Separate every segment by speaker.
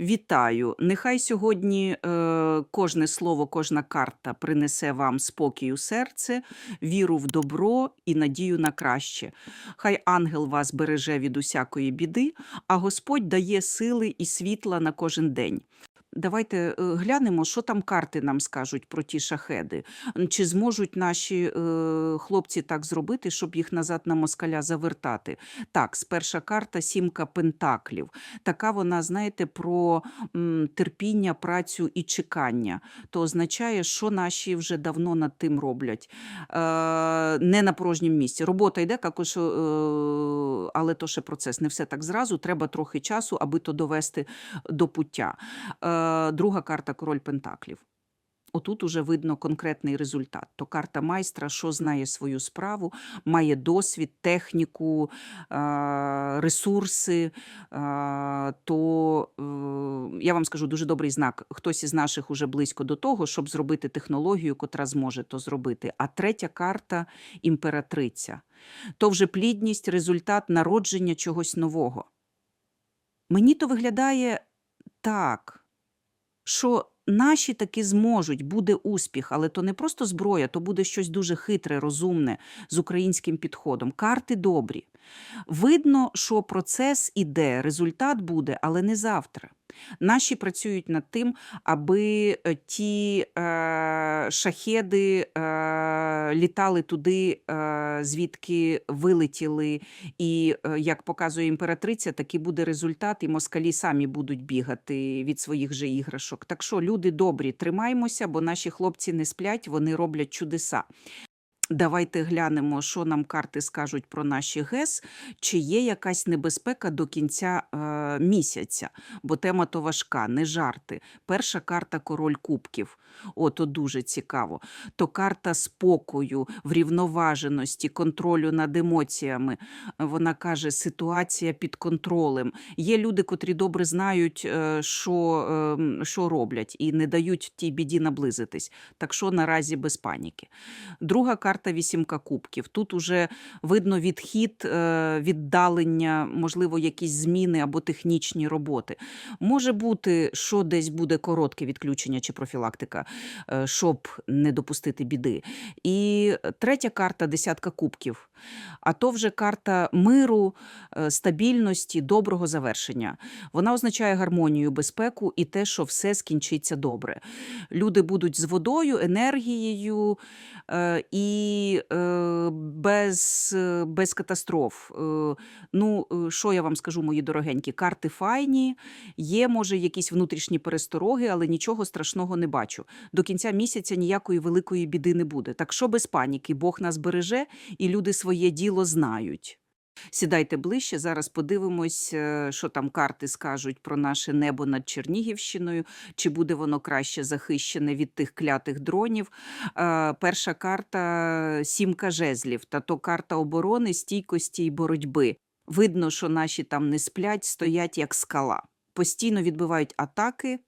Speaker 1: Вітаю! Нехай сьогодні е, кожне слово, кожна карта принесе вам спокій у серце, віру в добро і надію на краще. Хай ангел вас береже від усякої біди, а Господь дає сили і світла на кожен день. Давайте е, глянемо, що там карти нам скажуть про ті шахеди. Чи зможуть наші е, хлопці так зробити, щоб їх назад на москаля завертати? Так, перша карта сімка пентаклів. Така вона, знаєте, про терпіння, працю і чекання. То означає, що наші вже давно над тим роблять. Е, не на порожнім місці. Робота йде, також, але то ще процес. Не все так зразу. Треба трохи часу, аби то довести до пуття. Е, друга карта король Пентаклів. Отут уже видно конкретний результат. То карта майстра, що знає свою справу, має досвід, техніку, е, ресурси. е, То я вам скажу дуже добрий знак. Хтось із наших уже близько до того, щоб зробити технологію, котра зможе то зробити. А третя карта імператриця. То вже плідність, результат народження чогось нового. Мені то виглядає так що наші таки зможуть, буде успіх, але то не просто зброя, то буде щось дуже хитре, розумне з українським підходом. Карти добрі. Видно, що процес іде, результат буде, але не завтра. Наші працюють над тим, аби е, ті е, шахеди е, літали туди, е, звідки вилетіли. І е, як показує імператриця, такий буде результат, і москалі самі будуть бігати від своїх же іграшок. Так що, люди добрі, тримаймося, бо наші хлопці не сплять, вони роблять чудеса. Давайте глянемо, що нам карти скажуть про наші ГЕС, чи є якась небезпека до кінця е, місяця, бо тема то важка, не жарти. Перша карта король кубків. О, то дуже цікаво. То карта спокою, врівноваженості, контролю над емоціями. Вона каже, ситуація під контролем. Є люди, котрі добре знають, е, що, е, що роблять, і не дають тій біді наблизитись. Так що наразі без паніки. Друга карта вісімка кубків. Тут уже видно відхід, е, віддалення, можливо, якісь зміни або технічні роботи. Може бути, що десь буде коротке відключення чи профілактика, е, щоб не допустити біди. І третя карта десятка кубків. А то вже карта миру, е, стабільності, доброго завершення. Вона означає гармонію, безпеку і те, що все скінчиться добре. Люди будуть з водою, енергією е, і е, без, без катастроф. Ну, що я вам скажу, мої дорогенькі? Карти файні, є, може, якісь внутрішні перестороги, але нічого страшного не бачу. До кінця місяця ніякої великої біди не буде. Так що без паніки, Бог нас береже, і люди своє діло знають. Сідайте ближче, зараз подивимось, е, що там карти скажуть про наше небо над Чернігівщиною, чи буде воно краще захищене від тих клятих дронів. Е, Перша карта сімка жезлів, та то карта оборони, стійкості і боротьби. Видно, що наші там не сплять, стоять як скала. Постійно відбивають атаки,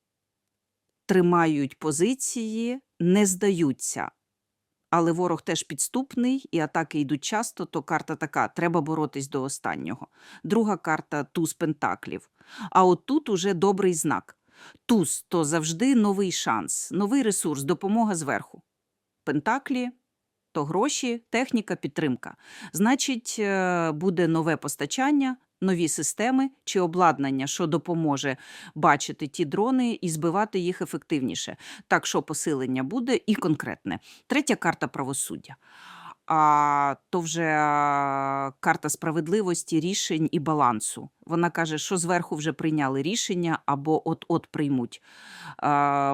Speaker 1: тримають позиції, не здаються. Але ворог теж підступний, і атаки йдуть часто, то карта така: треба боротись до останнього. Друга карта туз пентаклів. А от тут уже добрий знак. Туз то завжди новий шанс, новий ресурс, допомога зверху. Пентаклі то гроші, техніка, підтримка. Значить, е, буде нове постачання, нові системи чи обладнання, що допоможе бачити ті дрони і збивати їх ефективніше. Так що посилення буде і конкретне. Третя карта правосуддя. А то вже карта справедливості, рішень і балансу. Вона каже, що зверху вже прийняли рішення або от-от приймуть.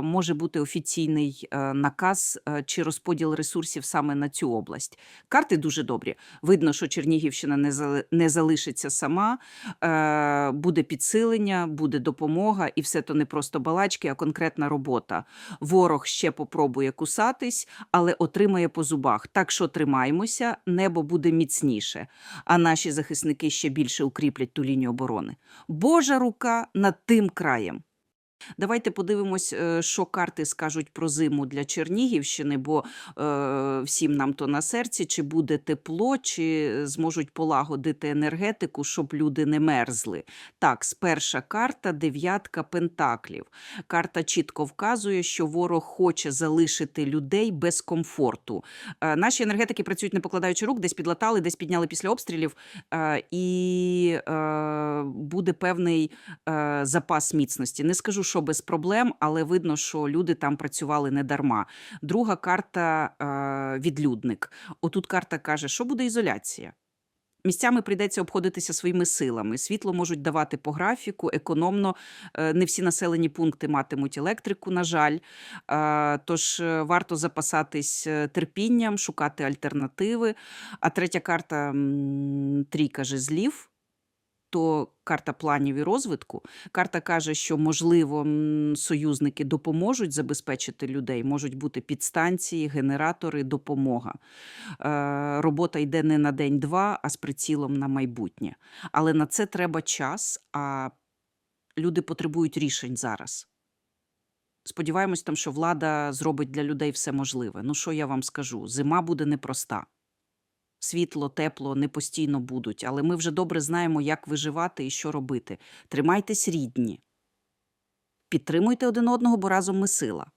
Speaker 1: Може бути офіційний е, наказ е, чи розподіл ресурсів саме на цю область. Карти дуже добрі. Видно, що Чернігівщина не, зали- не залишиться сама, е, буде підсилення, буде допомога, і все то не просто балачки, а конкретна робота. Ворог ще попробує кусатись, але отримає по зубах. Так що тримаймося, небо буде міцніше, а наші захисники ще більше укріплять ту лінію оборони. Божа рука над тим краєм. Давайте подивимось, е, що карти скажуть про зиму для Чернігівщини, бо е, всім нам то на серці, чи буде тепло, чи зможуть полагодити енергетику, щоб люди не мерзли. Так, перша карта дев'ятка пентаклів. Карта чітко вказує, що ворог хоче залишити людей без комфорту. Е, наші енергетики працюють не покладаючи рук, десь підлатали, десь підняли після обстрілів, е, і е, буде певний е, запас міцності. Не скажу, що без проблем, але видно, що люди там працювали не дарма. Друга карта е, відлюдник. Отут карта каже, що буде ізоляція. Місцями прийдеться обходитися своїми силами. Світло можуть давати по графіку, економно. Е, Не всі населені пункти матимуть електрику, на жаль. Е, Тож е, варто запасатись терпінням, шукати альтернативи. А третя карта трійка жезлів. То карта планів і розвитку. Карта каже, що можливо союзники допоможуть забезпечити людей. Можуть бути підстанції, генератори, допомога. Е, робота йде не на день-два, а з прицілом на майбутнє. Але на це треба час, а люди потребують рішень зараз. Сподіваємось, там, що влада зробить для людей все можливе. Ну, що я вам скажу? Зима буде непроста. Світло, тепло не постійно будуть, але ми вже добре знаємо, як виживати і що робити. Тримайтесь рідні. Підтримуйте один одного, бо разом ми сила.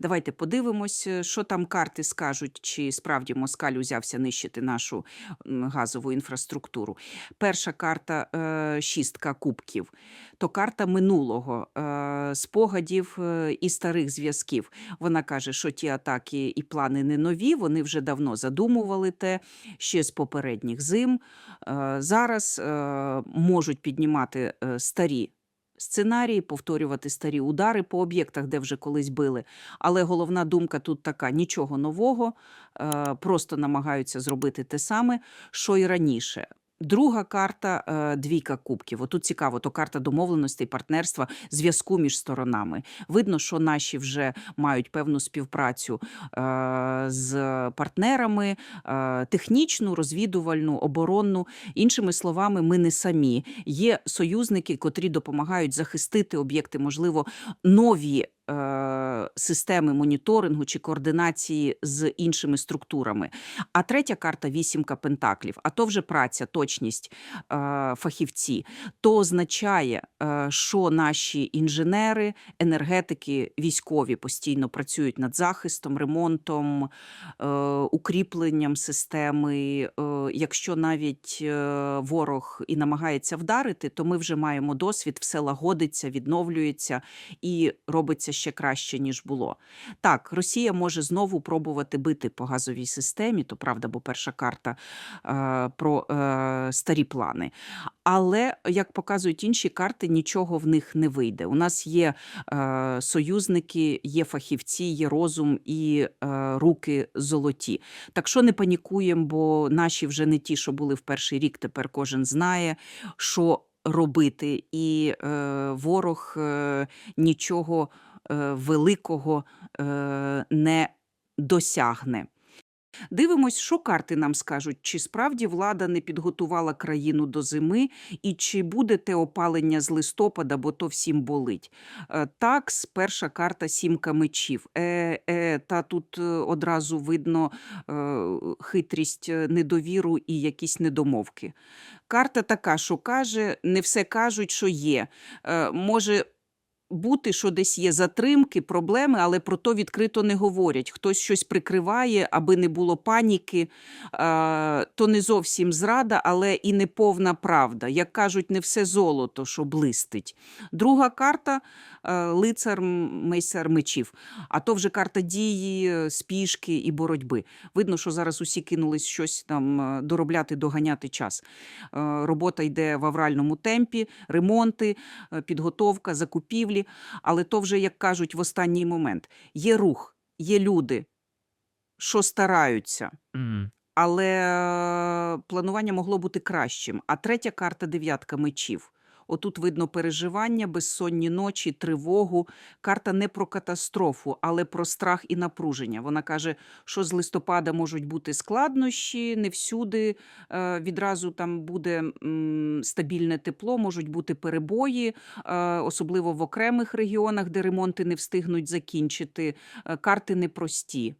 Speaker 1: Давайте подивимось, е, що там карти скажуть, чи справді Москаль узявся нищити нашу газову інфраструктуру. Перша карта е, шістка кубків, то карта минулого, е, спогадів і старих зв'язків. Вона каже, що ті атаки і плани не нові, вони вже давно задумували те ще з попередніх зим. Зараз можуть піднімати старі. Сценарії, повторювати старі удари по об'єктах, де вже колись били. Але головна думка тут така: нічого нового, е, просто намагаються зробити те саме, що і раніше. Друга карта е, двійка кубків. Отут цікаво, то карта домовленостей, партнерства, зв'язку між сторонами. Видно, що наші вже мають певну співпрацю е, з партнерами, е, технічну, розвідувальну, оборонну. Іншими словами, ми не самі. Є союзники, котрі допомагають захистити об'єкти, можливо, нові. Е, Системи моніторингу чи координації з іншими структурами. А третя карта вісімка пентаклів. А то вже праця, точність, е, фахівці. То означає, е, що наші інженери, енергетики, військові постійно працюють над захистом, ремонтом, укріпленням системи. Якщо навіть ворог і намагається вдарити, то ми вже маємо досвід, все лагодиться, відновлюється і робиться ще краще, ніж було. Так, Росія може знову пробувати бити по газовій системі, то правда, бо перша карта е, про е, старі плани. Але, як показують інші карти, нічого в них не вийде. У нас є е, союзники, є фахівці, є розум і е, руки золоті. Так що не панікуємо, бо наші вже не ті, що були в перший рік, тепер кожен знає, що робити, і е, ворог е, нічого великого е, не досягне. Дивимось, що карти нам скажуть, чи справді влада не підготувала країну до зими, і чи буде те опалення з листопада, бо то всім болить. Е, Так, перша карта сімка мечів. Е, е, та тут е, одразу видно е, хитрість, е, недовіру і якісь недомовки. Карта така, що каже, не все кажуть, що є. Е, може бути, що десь є затримки, проблеми, але про то відкрито не говорять. Хтось щось прикриває, аби не було паніки. То не зовсім зрада, але і не повна правда. Як кажуть, не все золото, що блистить. Друга карта лицар мейсер мечів. А то вже карта дії, е, спішки і боротьби. Видно, що зараз усі кинулись щось там е, доробляти, доганяти час. Е, Робота йде в авральному темпі, ремонти, е, підготовка, закупівлі. Але то вже, як кажуть, в останній момент. Є рух, є люди, що стараються. Але е, планування могло бути кращим. А третя карта дев'ятка мечів. Отут видно переживання, безсонні ночі, тривогу. Карта не про катастрофу, але про страх і напруження. Вона каже, що з листопада можуть бути складнощі, не всюди е, відразу там буде стабільне тепло, можуть бути перебої, е, особливо в окремих регіонах, де ремонти не встигнуть закінчити. Е, Карти непрості.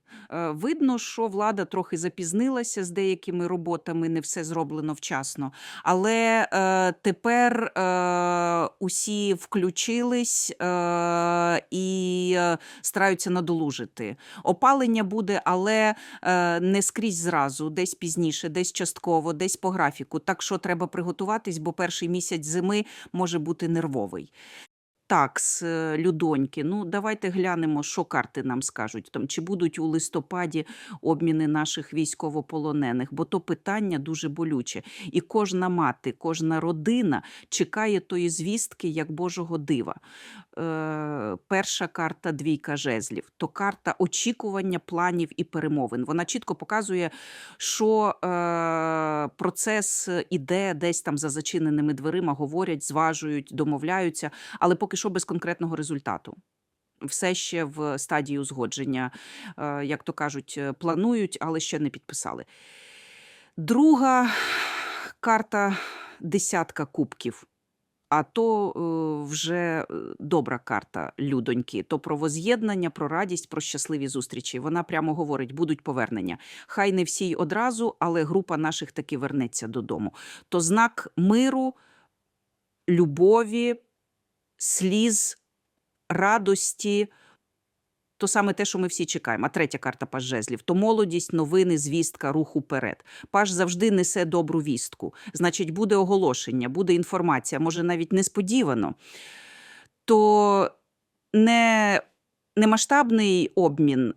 Speaker 1: Видно, що влада трохи запізнилася з деякими роботами, не все зроблено вчасно. Але тепер усі включились е, і е, стараються надолужити. Опалення буде, але е, не скрізь зразу, десь пізніше, десь частково, десь по графіку. Так що треба приготуватись, бо перший місяць зими може бути нервовий. Так, з е, Людоньки. Ну, давайте глянемо, що карти нам скажуть. Там, чи будуть у листопаді обміни наших військовополонених, бо то питання дуже болюче. І кожна мати, кожна родина чекає тої звістки як Божого дива. Е, перша карта двійка жезлів. То карта очікування планів і перемовин. Вона чітко показує, що е, процес іде десь там за зачиненими дверима, говорять, зважують, домовляються, але поки що без конкретного результату. Все ще в стадії узгодження, е, як то кажуть, планують, але ще не підписали. Друга карта десятка кубків. А то е, вже е, добра карта людоньки. То про воз'єднання, про радість, про щасливі зустрічі. Вона прямо говорить: будуть повернення. Хай не всі одразу, але група наших таки вернеться додому. То знак миру, любові, сліз, радості. То саме те, що ми всі чекаємо. А третя карта паж жезлів то молодість, новини, звістка, рух уперед. Паж завжди несе добру вістку. Значить, буде оголошення, буде інформація, може навіть несподівано. То не, не масштабний обмін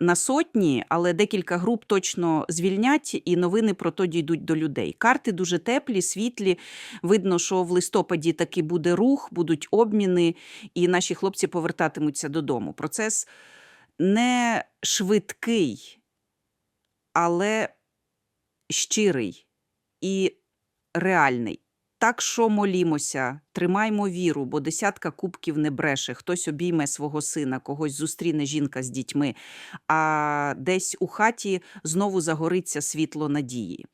Speaker 1: на сотні, але декілька груп точно звільнять, і новини про то дійдуть до людей. Карти дуже теплі, світлі. Видно, що в листопаді таки буде рух, будуть обміни, і наші хлопці повертатимуться додому. Процес не швидкий, але щирий і реальний. Так що молімося, тримаймо віру, бо десятка кубків не бреше. Хтось обійме свого сина, когось зустріне жінка з дітьми, а десь у хаті знову загориться світло надії.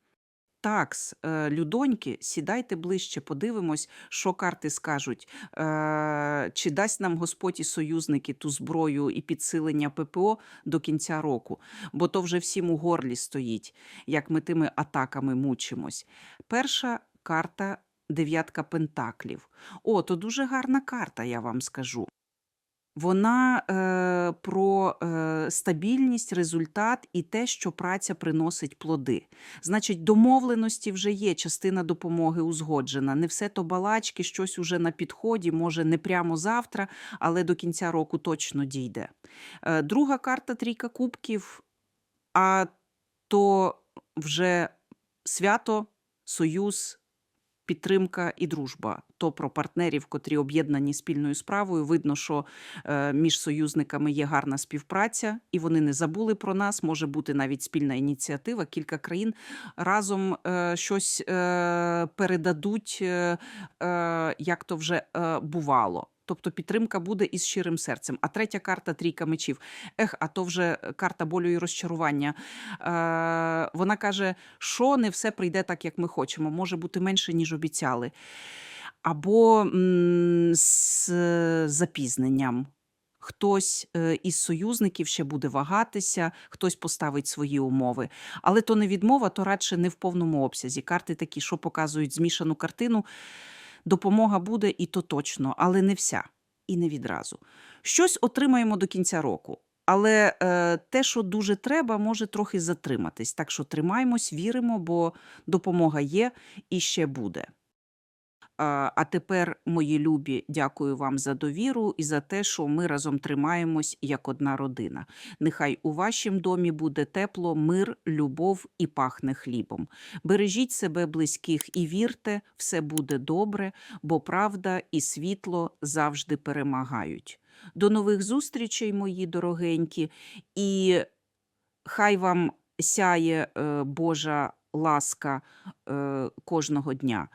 Speaker 1: Такс, е, людоньки, сідайте ближче, подивимось, що карти скажуть. Е, Чи дасть нам Господь і союзники ту зброю і підсилення ППО до кінця року? Бо то вже всім у горлі стоїть, як ми тими атаками мучимось. Перша карта дев'ятка пентаклів. О, то дуже гарна карта, я вам скажу. Вона е, про е, стабільність, результат і те, що праця приносить плоди. Значить, домовленості вже є, частина допомоги узгоджена. Не все то балачки, щось уже на підході, може не прямо завтра, але до кінця року точно дійде. Е, друга карта трійка кубків, а то вже свято, союз, підтримка і дружба. То про партнерів, котрі об'єднані спільною справою. Видно, що е, між союзниками є гарна співпраця, і вони не забули про нас. Може бути навіть спільна ініціатива. Кілька країн разом е, щось е, передадуть, як то вже бувало. Тобто підтримка буде із щирим серцем. А третя карта трійка мечів. Ех, а то вже карта болю і розчарування. Е, вона каже, що не все прийде так, як ми хочемо. Може бути менше, ніж обіцяли. Або м, з запізненням. Хтось е, із союзників ще буде вагатися, хтось поставить свої умови. Але то не відмова, то радше не в повному обсязі. Карти такі, що показують змішану картину. Допомога буде і то точно, але не вся і не відразу. Щось отримаємо до кінця року. Але е, те, що дуже треба, може трохи затриматись. Так що тримаємось, віримо, бо допомога є і ще буде. А тепер, мої любі, дякую вам за довіру і за те, що ми разом тримаємось як одна родина. Нехай у вашім домі буде тепло, мир, любов і пахне хлібом. Бережіть себе близьких і вірте, все буде добре, бо правда і світло завжди перемагають. До нових зустрічей, мої дорогенькі, і хай вам сяє е, Божа ласка е, кожного дня,